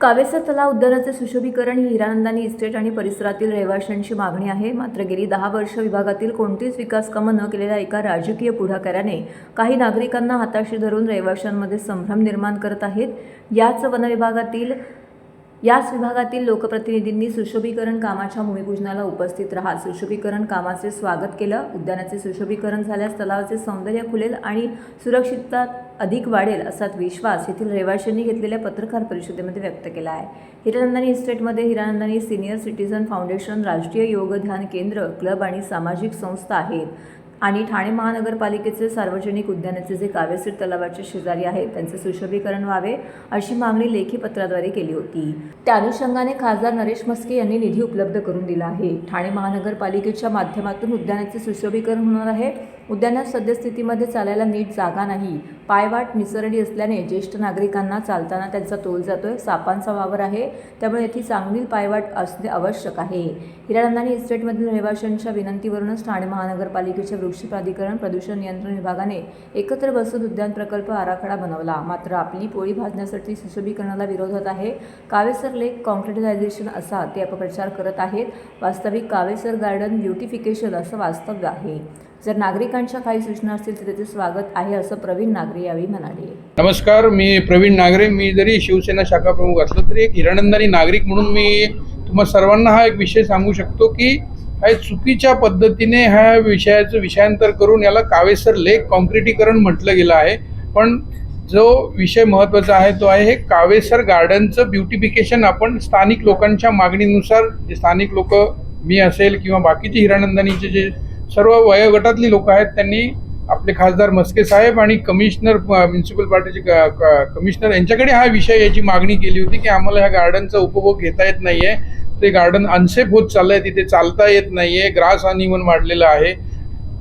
कावेसा तलाव उद्यानाचे सुशोभीकरण ही हिरानंदानी इस्टेट आणि परिसरातील रहिवाशांची मागणी आहे. मात्र गेली दहा वर्ष विभागातील कोणतीच विकास कामं न केलेल्या एका राजकीय पुढाकाराने काही नागरिकांना हाताशी धरून रहिवाशांमध्ये संभ्रम निर्माण करत आहेत. याच वनविभागातील याच विभागातील लोकप्रतिनिधींनी सुशोभीकरण कामाच्या भूमिपूजनाला उपस्थित राहत सुशोभीकरण कामाचे स्वागत केलं. उद्यानाचे सुशोभीकरण झाल्यास तलावाचे सौंदर्य खुलेल आणि सुरक्षितता अधिक वाढेल असा विश्वास येथील रहिवाशांनी घेतलेल्या पत्रकार परिषदेमध्ये व्यक्त केला आहे. हिरानंदानी इस्टेटमध्ये हिरानंदानी सिनियर सिटीझन फाउंडेशन राष्ट्रीय योग ध्यान केंद्र क्लब आणि सामाजिक संस्था आहेत. आणि ठाणे महानगरपालिकेचे सार्वजनिक उद्यानाचे जे काव्यसीर तलावाचे शेजारी आहेत त्यांचे सुशोभीकरण व्हावे अशी मागणी लेखी पत्राद्वारे केली होती. त्या अनुषंगाने खासदार नरेश मस्के यांनी निधी उपलब्ध करून दिला आहे. ठाणे महानगरपालिकेच्या माध्यमातून उद्यानाचे सुशोभीकरण होणार आहे. उद्यानात सद्यस्थितीमध्ये चालायला नीट जागा नाही. पायवाट निसरडी असल्याने ज्येष्ठ नागरिकांना चालताना त्यांचा तोल जातोय सापांचा वावर आहे. त्यामुळे येथे चांगली पायवाट असणे आवश्यक आहे. हिरानंदानी इस्टेटमधील रहिवाशांच्या विनंतीवरूनच ठाणे महानगरपालिकेचे कृषी प्राधिकरण प्रदूषण नियंत्रण विभागाने एकत्र बसून उद्यान प्रकल्प आराखडा बनवला. मात्र आपली पोळी भाजण्यासाठी सुशोभीकरणाला विरोध होत आहे. कावेसर लेक कॉन्क्रिटायझेशन असा ते अपप्रचार करत आहेत. वास्तविक कावेसर गार्डन ब्युटिफिकेशन असं वास्तव्य आहे. जर नागरिकांच्या काही सूचना असतील तर त्याचे स्वागत आहे असं प्रवीण नागरे यावेळी म्हणाले. नमस्कार मी प्रवीण नागरे. मी जरी शिवसेना शाखा प्रमुख असलो तरी एक हिरणंदानी नागरिक म्हणून मी तुम्हा सर्वांना हा एक विषय सांगू शकतो की काही चुकीच्या पद्धतीने ह्या विषयाचं विषयांतर करून याला कावेसर लेख कॉन्क्रिटीकरण म्हटलं गेलं आहे. पण जो विषय महत्त्वाचा आहे तो आहे हे कावेसर गार्डनचं ब्युटिफिकेशन आपण स्थानिक लोकांच्या मागणीनुसार जे स्थानिक लोक मी असेल किंवा बाकीचे हिरानंदानीचे जे सर्व वयोगटातली लोक आहेत त्यांनी आपले खासदार मस्के साहेब आणि कमिशनर म्युन्सिपल पार्टीचे कमिशनर यांच्याकडे हा विषय याची मागणी केली होती की आम्हाला ह्या गार्डनचा उपभोग घेता येत नाही आहे ते गार्डन अनसेफ होत चाललंय तिथे चालता येत नाहीये ग्रास अनिवन वाढलेलं आहे.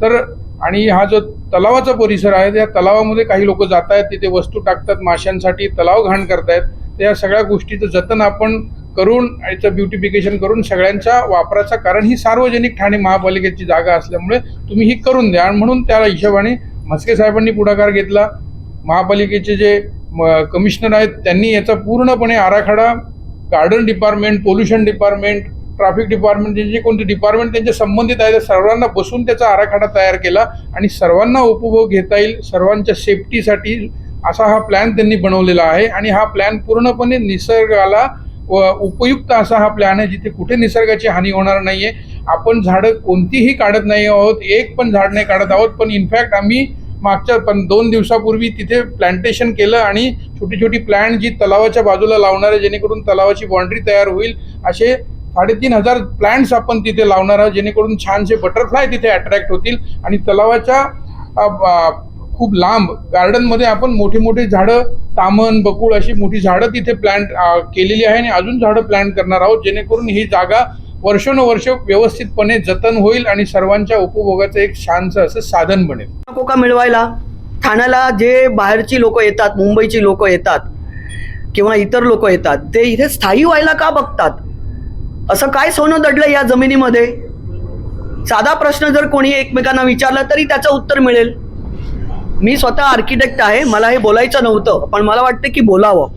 तर आणि हा जो तलावाचा परिसर आहे त्या तलावामध्ये काही लोक जात आहेत तिथे वस्तू टाकतात माशांसाठी तलाव घाण करतायत. त्या या सगळ्या गोष्टीचं जतन आपण करून याचं ब्युटिफिकेशन करून सगळ्यांच्या वापराचा कारण ही सार्वजनिक ठाणे महापालिकेची जागा असल्यामुळे तुम्ही ही करून द्या. आणि म्हणून त्या हिशोबाने म्हस्के साहेबांनी पुढाकार घेतला. महापालिकेचे जे म- कमिशनर आहेत त्यांनी याचा पूर्णपणे आराखडा garden department pollution department traffic department जे जे कोणते डिपार्टमेंट त्यांचे संबंधित आहे त्या सर्वांना बसून त्याचा आराखडा तयार केला आणि सर्वांना उपभोग घेता येईल सर्वांच्या सेफ्टीसाठी असा हा प्लॅन त्यांनी बनवलेला आहे आणि हा प्लॅन पूर्णपणे निसर्गाला व उपयुक्त असा हा प्लॅन आहे जिथे कुठे निसर्गाची हानी होणार नाहीये. आपण झाडं कोणतीही काढत नाही आहोत एक पण झाड नाही काढत आहोत पण इनफॅक्ट आम्ही मागच्या पण दोन दिवसापूर्वी तिथे प्लांटेशन केलं आणि छोटी छोटी प्लॅन्ट जी तलावाच्या बाजूला लावणार आहे जेणेकरून तलावाची बाउंड्री तयार होईल. असे साडेतीन हजार प्लॅन्ट्स आपण तिथे लावणार आहोत जेणेकरून छानसे बटरफ्लाय तिथे अट्रॅक्ट होतील. आणि तलावाच्या खूप लांब गार्डनमध्ये आपण मोठे मोठे झाडं तामन बकुळ अशी मोठी झाडं तिथे प्लांट केलेली आहे आणि अजून झाडं प्लांट करणार आहोत जेणेकरून ही जागा वर्षानुवर्ष व्यवस्थितपणे जतन होईल आणि सर्वांच्या उपभोगाचं एक छानसं असं साधन बनेल. कोका मिळवायला ठाण्याला जे बाहेरची लोक येतात मुंबईची लोक येतात किंवा इतर लोक येतात ते इथे स्थायी व्हायला का बघतात? असं काय सोनं दडलं या जमिनीमध्ये? साधा प्रश्न जर कोणी एकमेकांना विचारला तरी त्याचं उत्तर मिळेल. मी स्वतः आर्किटेक्ट आहे मला हे बोलायचं नव्हतं पण मला वाटतं की बोलावं.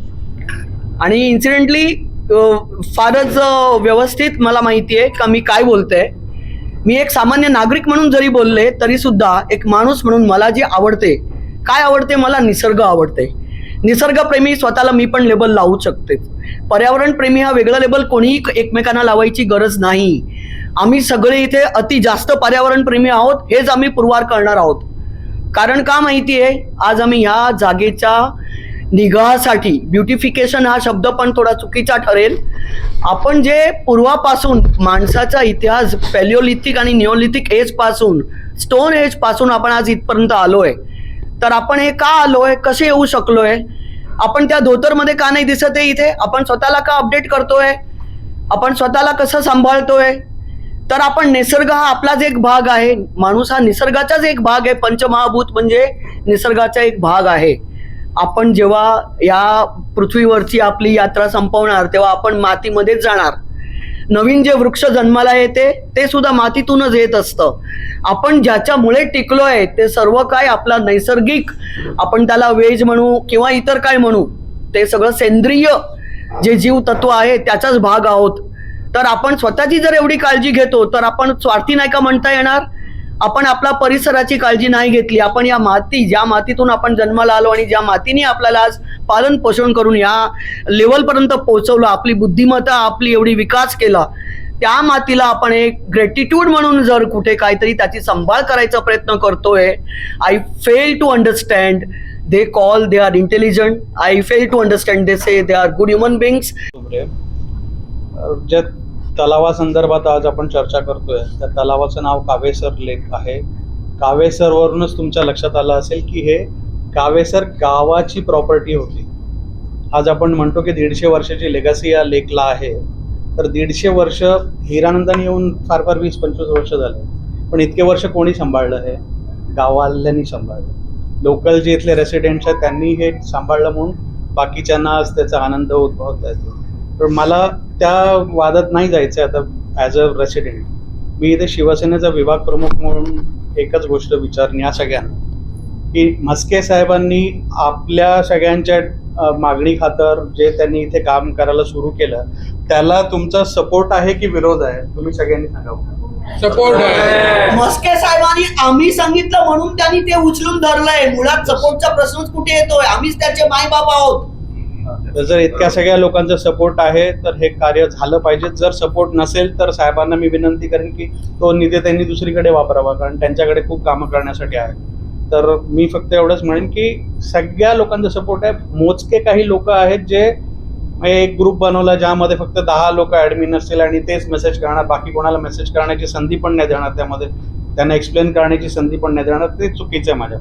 आणि इन्सिडेंटली फारच व्यवस्थित मला माहिती आहे का मी काय बोलते मी एक सामान्य नागरिक म्हणून जरी बोलले तरी सुद्धा एक माणूस म्हणून मला जे आवडते काय आवडते मला निसर्ग आवडते. निसर्गप्रेमी स्वतःला मी पण लेबल लावू शकते. पर्यावरण प्रेमी हा वेगळा लेबल कोणीही एकमेकांना लावायची गरज नाही. आम्ही सगळे इथे अति जास्त पर्यावरण प्रेमी आहोत हेच आम्ही पुरवार करणार आहोत. कारण का माहिती आहे आज आम्ही ह्या जागेच्या निगासाठी. ब्युटिफिकेशन हा शब्द पण थोडा चुकीचा ठरेल. आपण जे पूर्वापासून माणसाचा इतिहास पॅलिओलिथिक आणि निओलिथिक एजपासून स्टोन एजपासून आपण आज इथपर्यंत आलोय. तर आपण हे का आलोय? कसे येऊ शकलोय? आपण त्या धोतरमध्ये का नाही दिसत आहे इथे? आपण स्वतःला का अपडेट करतोय? आपण स्वतःला कसं सांभाळतोय? तर आपण निसर्ग हा आपलाच एक भाग आहे. माणूस हा निसर्गाचाच एक भाग आहे. पंचमहाभूत म्हणजे निसर्गाचा एक भाग आहे. आपण जेव्हा या पृथ्वीवरची आपली यात्रा संपवणार तेव्हा आपण मातीमध्येच जाणार. नवीन जे वृक्ष जन्माला येते ते सुद्धा मातीतूनच येत असतं. आपण ज्याच्यामुळे टिकलो आहे ते सर्व काय आपला नैसर्गिक आपण त्याला वेज म्हणू किंवा इतर काय म्हणू ते सगळं सेंद्रिय जे जीव तत्व आहे त्याचाच भाग आहोत. तर आपण स्वतःची जर एवढी काळजी घेतो तर आपण स्वार्थी नाही का म्हणता येणार? आपण आपला परिसराची काळजी नाही घेतली आपण या माती ज्या मातीतून आपण जन्माला आलो आणि ज्या मातीने आपल्याला आज पालन पोषण करून या लेवलपर्यंत पोहोचवलं आपली बुद्धिमत्ता आपली एवढी विकास केला त्या मातीला आपण एक ग्रॅटिट्यूड म्हणून जर कुठे काहीतरी त्याची संभाळ करायचा प्रयत्न करतोय I fail to understand they call they are intelligent I fail to understand they say they are good human beings ज्या तलावासंदर्भात आज आपण चर्चा करतोय. त्या तलावाचं नाव कावेसर लेक आहे. कावेसरवरूनच तुमच्या लक्षात आलं असेल की हे कावेसर गावाची प्रॉपर्टी होती. आज आपण म्हणतो की दीडशे वर्षाची लेगसी या लेकला आहे. तर दीडशे वर्ष हिरानंदाने येऊन फार फार वीस पंचवीस वर्ष झाले. पण इतके वर्ष कोणी सांभाळलं हे? गावाल्यांनी सांभाळलं. लोकल जे इथले रेसिडेंट्स आहेत त्यांनी हे सांभाळलं म्हणून बाकीच्यांना आज त्याचा आनंद उद्भवता येतो पण मला त्या वादात नाही जायचं आता ॲज अ रेसिडेंट मी इथे शिवसेनेचा विभाग प्रमुख म्हणून एकच गोष्ट विचारणी या सगळ्यांना. की म्हस्के साहेबांनी आपल्या सगळ्यांच्या मागणी खातर जे त्यांनी इथे काम करायला सुरू केलं त्याला तुमचा सपोर्ट आहे की विरोध आहे? तुम्ही सगळ्यांनी सांगा. सपोर्ट आहे. मस्के साहेबांनी आम्ही सांगितलं म्हणून त्यांनी ते उचलून धरलंय. मुळात सपोर्टचा प्रश्नच कुठे येतोय? आम्हीच त्याचे मायबाप आहोत. तर जर इतक्या सगळ्या लोकांचा सपोर्ट आहे तर हे कार्य झालं पाहिजे. जर सपोर्ट नसेल तर साहेबांना मी विनंती करेन की तो निधी त्यांनी दुसरीकडे वापरावा कारण त्यांच्याकडे खूप कामं करण्यासाठी आहे. तर मी फक्त एवढंच म्हणेन की सगळ्या लोकांचा सपोर्ट आहे. मोजके काही लोक आहेत जे एक ग्रुप बनवला ज्यामध्ये फक्त दहा लोक ॲडमिन असतील आणि तेच मेसेज करणार बाकी कोणाला मेसेज करण्याची संधी पण नाही देणार त्यामध्ये. त्यांना एक्सप्लेन करण्याची संधी पण नाही देणार. ते चुकीचं आहे माझ्या